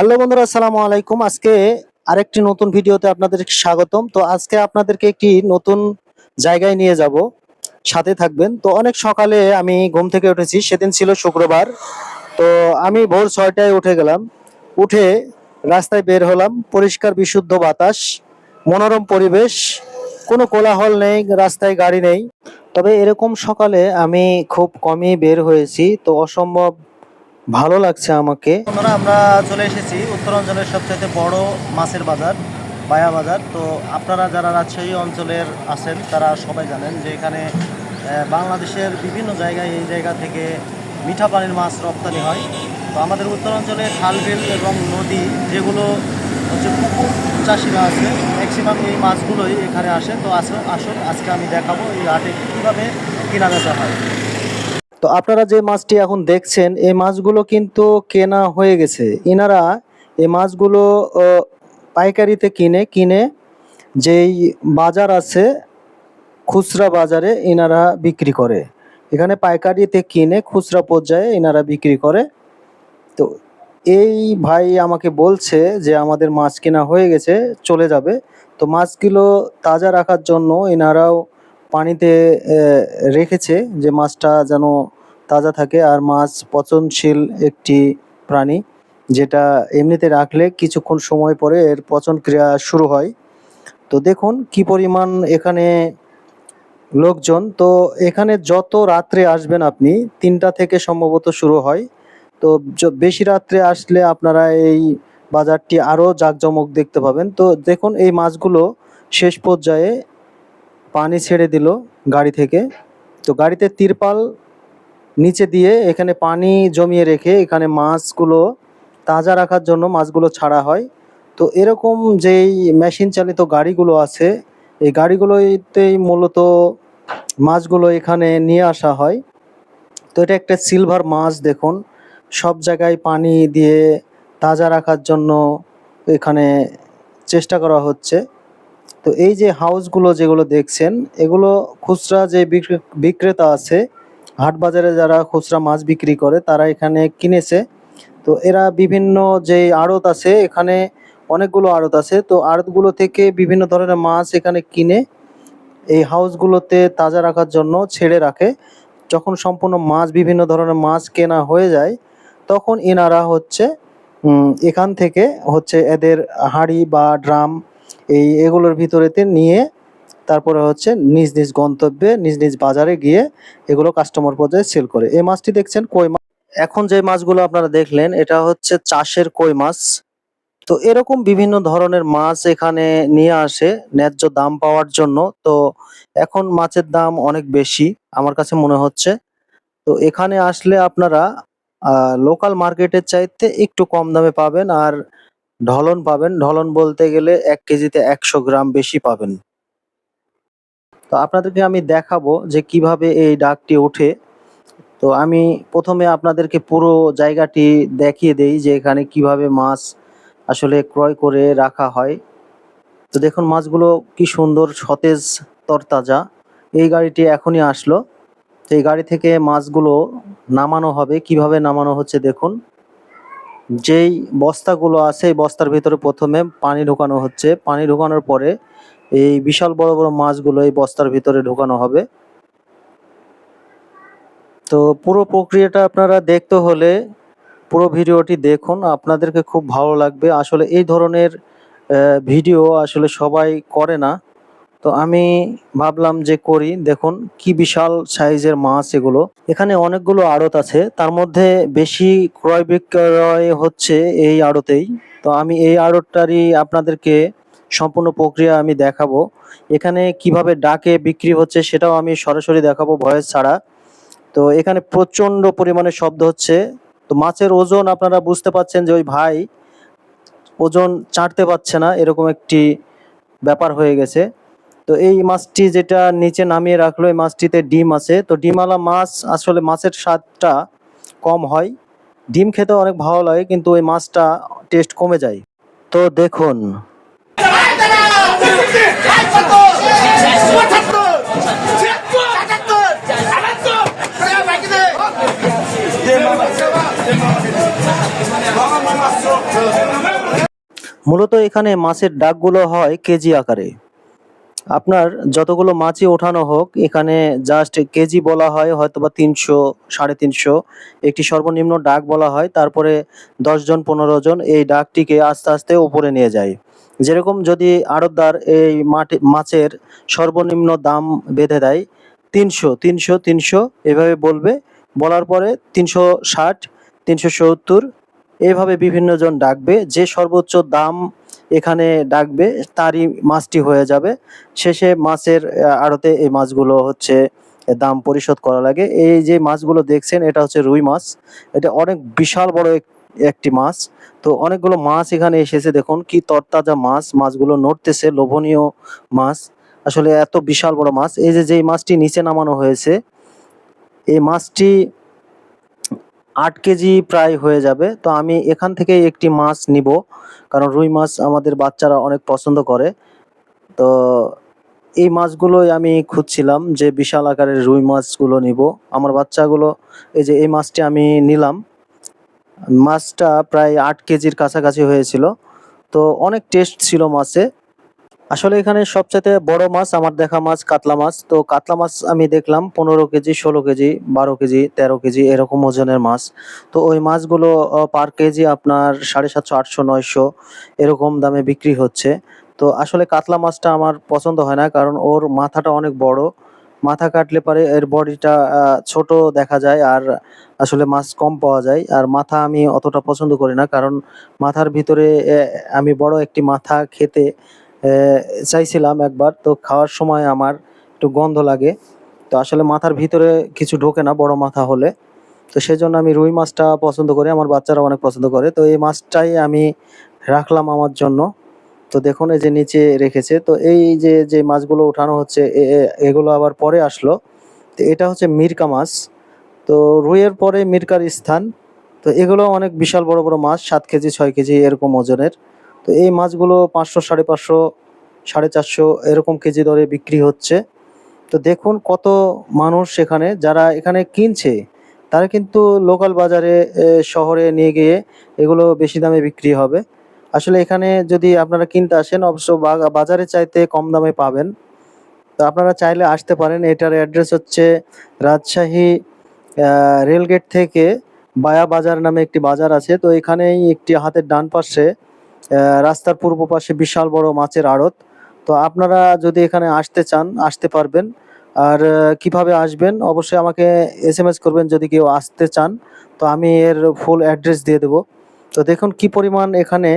Hello বন্ধুরা, আসসালামু আলাইকুম। আজকে আরেকটি নতুন ভিডিওতে আপনাদের স্বাগতম। তো আজকে আপনাদেরকে একটি নতুন জায়গায় নিয়ে যাব। সাথে থাকবেন। তো অনেক সকালে আমি ঘুম থেকে উঠেছি। সেদিন ছিল শুক্রবার। তো আমি ভোর ছয়টায় উঠে গেলাম। উঠে রাস্তায় বের হলাম। পরিষ্কার, বিশুদ্ধ বাতাস, মনোরম পরিবেশ, কোনো কোলাহল নেই, রাস্তায় গাড়ি নেই। তবে এরকম সকালে আমি খুব কমই বের হয়েছি। তো অসম্ভব ভালো লাগছে আমাকে। আমরা চলে এসেছি উত্তরাঞ্চলের সবচেয়ে বড় মাছের বাজার, বায়া বাজার। তো আপনারা যারা রাজশাহী অঞ্চলের আছেন, তারা সবাই জানেন যে এখানে বাংলাদেশের বিভিন্ন জায়গায় এই জায়গা থেকে মিঠা পানির মাছ রপ্তানি হয়। তো আমাদের উত্তরাঞ্চলে খাল বিল এবং নদী, যেগুলো হচ্ছে পুকুর চাষিরা আছে ম্যাক্সিমাম এই মাছগুলোই এখানে আসে। তো আসুন আসুন, আজকে আমি দেখাবো এই হাটে কীভাবে কেনা বেচা হয়। তো আপনারা যে মাছটি এখন দেখছেন, এই মাছগুলো কিন্তু কেনা হয়ে গেছে। এনারা এই মাছগুলো পাইকারিতে কিনে কিনে যেই বাজার আছে, খুচরা বাজারে এনারা বিক্রি করে। এখানে পাইকারিতে কিনে খুচরা পর্যায়ে এনারা বিক্রি করে। তো এই ভাই আমাকে বলছে যে আমাদের মাছ কেনা হয়ে গেছে, চলে যাবে। তো মাছগুলো তাজা রাখার জন্য এনারাও পানিতে রেখেছে যে মাছটা যেন তাজা থাকে আর মাছ পচনশীল একটি প্রাণী যেটা এমনিতে রাখলে কিছুক্ষণ সময় পরে এর পচন ক্রিয়া শুরু হয়। তো দেখুন কি পরিমাণ এখানে লোকজন। তো এখানে যত রাত্রে আসবেন আপনি, তিনটা থেকে সম্ভবত শুরু হয়। তো বেশি রাত্রে আসলে আপনারা এই বাজারটি আরও জাঁকজমক দেখতে পাবেন। তো দেখুন এই মাছগুলো শেষ পর্যায়ে পানি ছেড়ে দিল গাড়ি থেকে। তো গাড়িতে তিরপাল নিচে দিয়ে এখানে পানি জমিয়ে রেখে এখানে মাছগুলো তাজা রাখার জন্য মাছগুলো ছাড়া হয়। তো এরকম যেই মেশিন চালিত গাড়িগুলো আছে, এই গাড়িগুলোতেই মূলত মাছগুলো এখানে নিয়ে আসা হয়। তো এটা একটা সিলভার মাছ দেখুন। সব জায়গায় পানি দিয়ে তাজা রাখার জন্য এখানে চেষ্টা করা হচ্ছে। তো এই যে হাউসগুলো যেগুলো দেখছেন, এগুলো খুচরা যে বিক্রে- বিক্রেতা আছে, হাট বাজারে যারা খুচরা মাছ বিক্রি করে, তারা এখানে কিনেছে। তো এরা বিভিন্ন যে আড়ত আছে, এখানে অনেকগুলো আড়ত আছে, তো আড়তগুলো থেকে বিভিন্ন ধরনের মাছ এখানে কিনে এই হাউসগুলোতে তাজা রাখার জন্য ছেড়ে রাখে। যখন সম্পূর্ণ মাছ, বিভিন্ন ধরনের মাছ কেনা হয়ে যায়, তখন এনারা হচ্ছে এখান থেকে হচ্ছে এদের হাঁড়ি বা ড্রাম এই এগুলোর ভিতরেতে নিয়ে তারপরে হচ্ছে নিজ নিজ গন্তব্যে, নিজ নিজ বাজারে গিয়ে এগুলো কাস্টমার পর্যায়ে সেল করে। এই মাছটি দেখছেন কই মাছ এখন যে মাছগুলো আপনারা দেখলেন, এটা হচ্ছে চাষের কই মাছ। তো এরকম বিভিন্ন ধরনের মাছ এখানে নিয়ে আসে ন্যায্য দাম পাওয়ার জন্য। তো এখন মাছের দাম অনেক বেশি আমার কাছে মনে হচ্ছে। তো এখানে আসলে আপনারা লোকাল মার্কেটের চাইতে একটু কম দামে পাবেন। আর ঢলন পাবেন। ঢলন বলতে গেলে এক কেজিতে একশো গ্রাম বেশি পাবেন। তো আপনাদেরকে আমি দেখাবো যে কীভাবে এই ডাকটি ওঠে। তো আমি প্রথমে আপনাদেরকে পুরো জায়গাটি দেখিয়ে দেই যে এখানে কীভাবে মাছ আসলে ক্রয় করে রাখা হয়। তো দেখুন মাছগুলো কি সুন্দর সতেজ তরতাজা। এই গাড়িটি এখনই আসলো। তো এই গাড়ি থেকে মাছগুলো নামানো হবে। কীভাবে নামানো হচ্ছে দেখুন। যেই বস্তাগুলো আছে, এই বস্তার ভিতরে প্রথমে পানি ঢোকানো হচ্ছে। পানি ঢোকানোর পরে এই বিশাল বড় বড় মাছগুলো এই বস্তার ভিতরে ঢোকানো হবে। তো পুরো প্রক্রিয়াটা আপনারা দেখতে হলে পুরো ভিডিওটি দেখুন, আপনাদেরকে খুব ভালো লাগবে। আসলে এই ধরনের ভিডিও আসলে সবাই করে না। তো আমি ভাবলাম যে করি, দেখুন কি বিশাল সাইজের মাছ এগুলো। এখানে অনেকগুলো আড়ত আছে, তার মধ্যে বেশি ক্রয় বিক্রয় হচ্ছে এই আড়তেই। তো আমি এই আড়তটারই আপনাদেরকে সম্পূর্ণ প্রক্রিয়া আমি দেখাবো। এখানে কীভাবে ডাকে বিক্রি হচ্ছে সেটাও আমি সরাসরি দেখাবো ভয়েস ছাড়া। তো এখানে প্রচণ্ড পরিমাণে শব্দ হচ্ছে। তো মাছের ওজন আপনারা বুঝতে পাচ্ছেন যে ওই ভাই ওজন চাটতে পারছে না, এরকম একটি ব্যাপার হয়ে গেছে। তো এই মাছটি যেটা নিচে নামিয়ে রাখল, এই মাছটিতে ডিম আছে। তো ডিমওয়ালা মাছ আসলে মাছের স্বাদটা কম হয়। ডিম খেতে অনেক ভালো লাগে, কিন্তু ওই মাছটা টেস্ট কমে যায়। তো দেখুন। মূলত এখানে মাছের ডাকগুলো হয় কেজি আকারে। আপনার যতগুলো মাছই ওঠানো হোক, এখানে জাস্ট কেজি বলা হয় হয়তো বা তিনশো, সাড়ে তিনশো। একটি সর্বনিম্ন ডাক বলা হয়, তারপরে দশজন পনেরো জন এই ডাকটিকে আস্তে আস্তে উপরে নিয়ে যায়। যেরকম যদি আড়তদার এই মাটি, মাছের সর্বনিম্ন দাম বেঁধে দেয়, তিনশো তিনশো তিনশো, এভাবে বলবে। বলার পরে তিনশো ষাট, তিনশো সত্তর এইভাবে বিভিন্ন জন ডাকবে। যে সর্বোচ্চ দাম এখানে ডাকবে, তারই মাছটি হয়ে যাবে। শেষে মাছের আড়তে এই মাছগুলো হচ্ছে দাম পরিশোধ করা লাগে। এই যে মাছগুলো দেখছেন, এটা হচ্ছে রুই মাছ। এটা অনেক বিশাল বড় একটি মাছ। তো অনেকগুলো মাছ এখানে এসেছে, দেখুন কি তরতাজা মাছ। মাছগুলো নড়তেছে, লোভনীয় মাছ। আসলে এত বিশাল বড় মাছ। এই যে যেই মাছটি নিচে নামানো হয়েছে, এই মাছটি আট কেজি প্রায় হয়ে যাবে। তো আমি এখান থেকে একটি মাছ নিব, কারণ রুই মাছ আমাদের বাচ্চারা অনেক পছন্দ করে। তো এই মাছগুলোই আমি খুঁজছিলাম যে বিশাল আকারের রুই মাছগুলো নিব। আমার বাচ্চাগুলো, এই যে এই মাছটি আমি নিলাম। মাছটা প্রায় আট কেজির কাছাকাছি হয়েছিল। তো অনেক টেস্ট ছিল মাছে। আসলে এখানে সবচেয়ে বড় মাছ আমার দেখা মাছ কাতলা মাছ। তো কাতলা মাছ আমি দেখলাম পনেরো কেজি, ষোলো কেজি, বারো কেজি, তেরো কেজি এরকম ওজনের মাছ। তো ওই মাছগুলো পার কেজি আপনার সাড়ে সাতশো, আটশো, নয়শো এরকম দামে বিক্রি হচ্ছে। তো আসলে কাতলা মাছটা আমার পছন্দ হয় না, কারণ ওর মাথাটা অনেক বড়। মাথা কাটলে পরে এর বডিটা ছোট দেখা যায় আর আসলে মাছ কম পাওয়া যায়। আর মাথা আমি অতটা পছন্দ করি না, কারণ মাথার ভিতরে আমি বড় একটি মাথা খেতে চাইছিলাম একবার। তো খাওয়ার সময় আমার একটু গন্ধ লাগে। তো আসলে মাথার ভিতরে কিছু ঢোকে না, বড় মাথা হলে। তো সেজন্য আমি রুই মাছটা পছন্দ করি, আমার বাচ্চারা অনেক পছন্দ করে। তো এই মাছটাই আমি রাখলাম আমার জন্য। তো দেখুন, এই যে নিচে রেখেছে। তো এই যে যে মাছগুলো উঠানো হচ্ছে এগুলো আবার পরে আসলো। তো এটা হচ্ছে মিরকা মাছ। তো রুইয়ের পরে মিরকার স্থান। তো এগুলো অনেক বিশাল বড় বড় মাছ, সাত কেজি, ছয় কেজি, এরকম ওজনের। তো এই মাছগুলো পাঁচশো, সাড়ে পাঁচশো, সাড়ে চারশো এরকম কেজি দরে বিক্রি হচ্ছে। তো দেখুন কত মানুষ এখানে যারা এখানে কিনছে, তারা কিন্তু লোকাল বাজারে শহরে নিয়ে গিয়ে এগুলো বেশি দামে বিক্রি হবে। আসলে এখানে যদি আপনারা কিনতে আসেন, অবশ্য বাজারে চাইতে কম দামে পাবেন। তো আপনারা চাইলে আসতে পারেন, এটার অ্যাড্রেস হচ্ছে রাজশাহী রেলগেট থেকে বায়া বাজার নামে একটি বাজার আছে। তো এখানেই একটি হাতের ডান পাশে রাস্তার পূর্ব পাশে বিশাল বড় মাছের আড়ত। তো আপনারা যদি এখানে আসতে চান, আসতে পারবেন। আর কীভাবে আসবেন? অবশ্যই আমাকে এস এম এস করবেন যদি কেউ আসতে চান। তো আমি এর ফুল অ্যাড্রেস দিয়ে দেবো। তো দেখুন কি পরিমাণ এখানে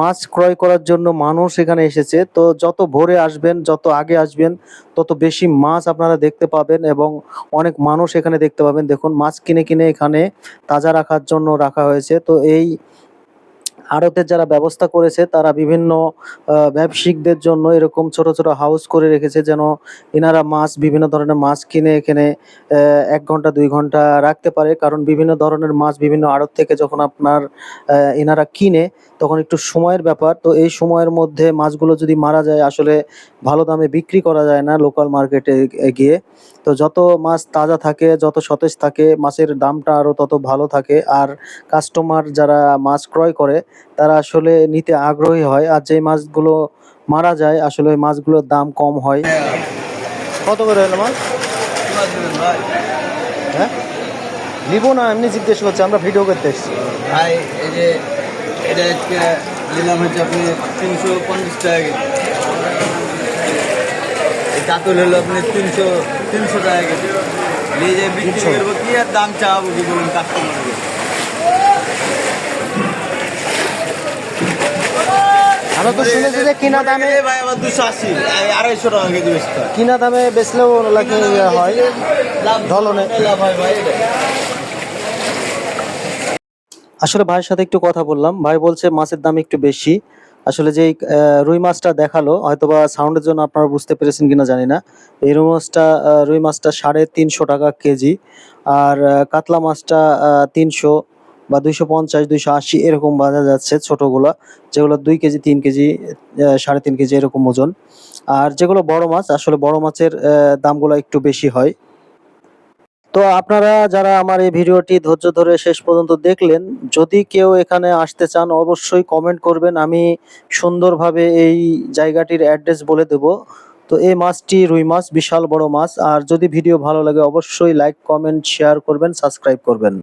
মাছ ক্রয় করার জন্য মানুষ এখানে এসেছে। তো যত ভোরে আসবেন, যত আগে আসবেন, তত বেশি মাছ আপনারা দেখতে পাবেন এবং অনেক মানুষ এখানে দেখতে পাবেন। দেখুন মাছ কিনে কিনে এখানে তাজা রাখার জন্য রাখা হয়েছে। তো এই আড়তের যারা ব্যবস্থা করেছে, তারা বিভিন্ন ব্যবসায়িকদের জন্য এরকম ছোট ছোট হাউস করে রেখেছে যেন এনারা মাছ, বিভিন্ন ধরনের মাছ কিনে এখানে এক ঘণ্টা, দুই ঘণ্টা রাখতে পারে। কারণ বিভিন্ন ধরনের মাছ বিভিন্ন আড়ত থেকে যখন আপনার এনারা কিনে, তখন একটু সময়ের ব্যাপার। তো এই সময়ের মধ্যে মাছগুলো যদি মারা যায়, আসলে ভালো দামে বিক্রি করা যায় না লোকাল মার্কেটে গিয়ে। তো যত মাছ তাজা থাকে, যত সতেজ থাকে, মাছের দামটা আরও তত ভালো থাকে। আর কাস্টমার যারা মাছ ক্রয় করে তারা আসলে নিতে আগ্রহী হয় আর যে মাছগুলো মারা যায় আসলে ওই মাছগুলোর দাম কম হয়। কত করে হলো মাছ? হ্যাঁ? নিব না এমনি জিজ্ঞেস করছে আমরা ভিডিও করতে এসেছি। ভাই এই যে এটা আজকে নিলাম হচ্ছে আপনি তিনশো পঞ্চাশ টাকা কেজি। কাতল হলো আপনি তিনশো তিনশো টাকা কেজি। নিয়ে যে বিক্রি করব কি আর দাম চাওয়াবো কি বলুন কাস্টমারকে আমরা তো শুনেছি যে কিনা দামে ভাই আবার দুশো আশি আড়াইশো টাকা কেজি বেচতে কিনা দামে বেচলেও নাকি ইয়ে হয়। লাভ ঢলনে। লাভ হয় ভাই আসলে ভাইয়ের সাথে একটু কথা বললাম। ভাই বলছে মাছের দাম একটু বেশি। আসলে যেই আহ, রুই মাছটা দেখাল হয়তোবা সাউন্ডের জন্য আপনারা বুঝতে পেরেছেন কিনা জানি না। এই রুই মাছটা রুই মাছটা সাড়ে তিনশো টাকা কেজি। আর কাতলা মাছটা তিনশো। বা দুইশো পঞ্চাশ, দুইশো আশি এরকম বাজা যাচ্ছে ছোটগুলা, যেগুলো দুই কেজি, তিন কেজি সাড়ে তিন কেজি এরকম ওজন। আর যেগুলো বড় মাছ, আসলে বড় মাছের দামগুলো একটু বেশি হয়। তো আপনারা যারা আমার এই ভিডিওটি ধৈর্য ধরে শেষ পর্যন্ত দেখলেন, যদি কেউ এখানে আসতে চান, অবশ্যই কমেন্ট করবেন। আমি সুন্দরভাবে এই জায়গাটির অ্যাড্রেস বলে দেব। তো এই মাছটি রুই মাছ, বিশাল বড় মাছ। আর যদি ভিডিও ভালো লাগে, অবশ্যই লাইক কমেন্ট শেয়ার করবেন সাবস্ক্রাইব করবেন।